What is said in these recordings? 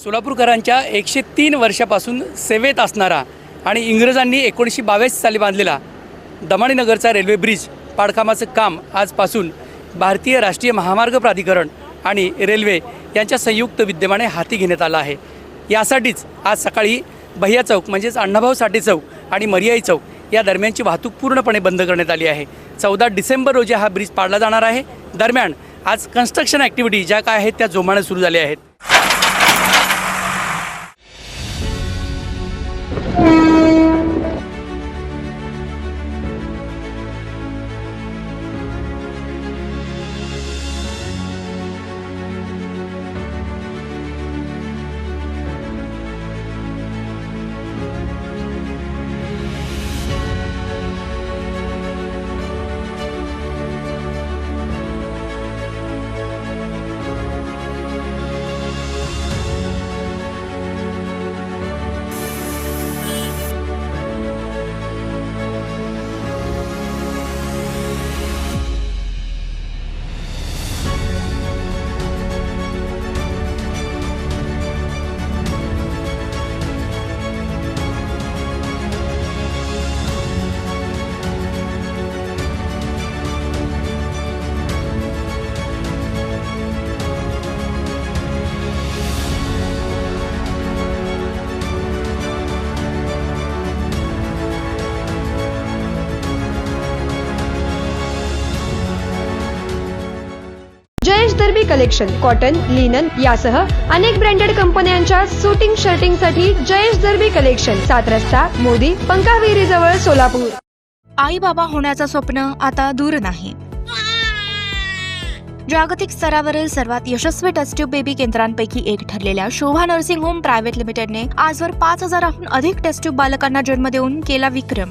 सोलापूरकरांच्या एकशे तीन वर्षापासून सेवेत असणारा आणि इंग्रजांनी एकोणीसशे बावीस साली बांधलेला दमाणीनगरचा रेल्वे ब्रिज पाडकामाचं काम आजपासून भारतीय राष्ट्रीय महामार्ग प्राधिकरण आणि रेल्वे यांच्या संयुक्त विद्यमाने हाती घेण्यात आला आहे. यासाठीच आज सकाळी भैया चौक म्हणजेच अण्णाभाऊ साठे चौक आणि मरियाई चौक या दरम्यानची वाहतूक पूर्णपणे बंद करण्यात आली आहे. चौदा डिसेंबर रोजी हा ब्रिज पाडला जाणार आहे. दरम्यान आज कन्स्ट्रक्शन ॲक्टिव्हिटी ज्या काय आहेत त्या जोमाने सुरू झाल्या आहेत. Jayesh Darbi collection cotton linen यासह अनेक ब्रँडेड कंपन्यांच्या सुटिंग शर्टिंगसाठी जयेश दर्बी कलेक्शन सात रस्ता मोदी पंकाविरी जवळ सोलापूर. आई बाबा होण्याचं स्वप्न आता दूर नाही. जागतिक स्तरावरील सर्वात यशस्वी टेस्ट्यूब बेबी केंद्रांपैकी एक ठरलेल्या शोभा नर्सिंग होम प्रायव्हेट लिमिटेडने आजवर पाच हजाराहून अधिक टेस्ट्यूब बालकांना जन्म देऊन केला विक्रम.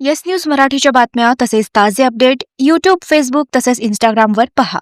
yes news मराठीच्या बातम्या तसेच ताजे अपडेट यूट्यूब फेसबुक तसेच इंस्टाग्रामवर पहा.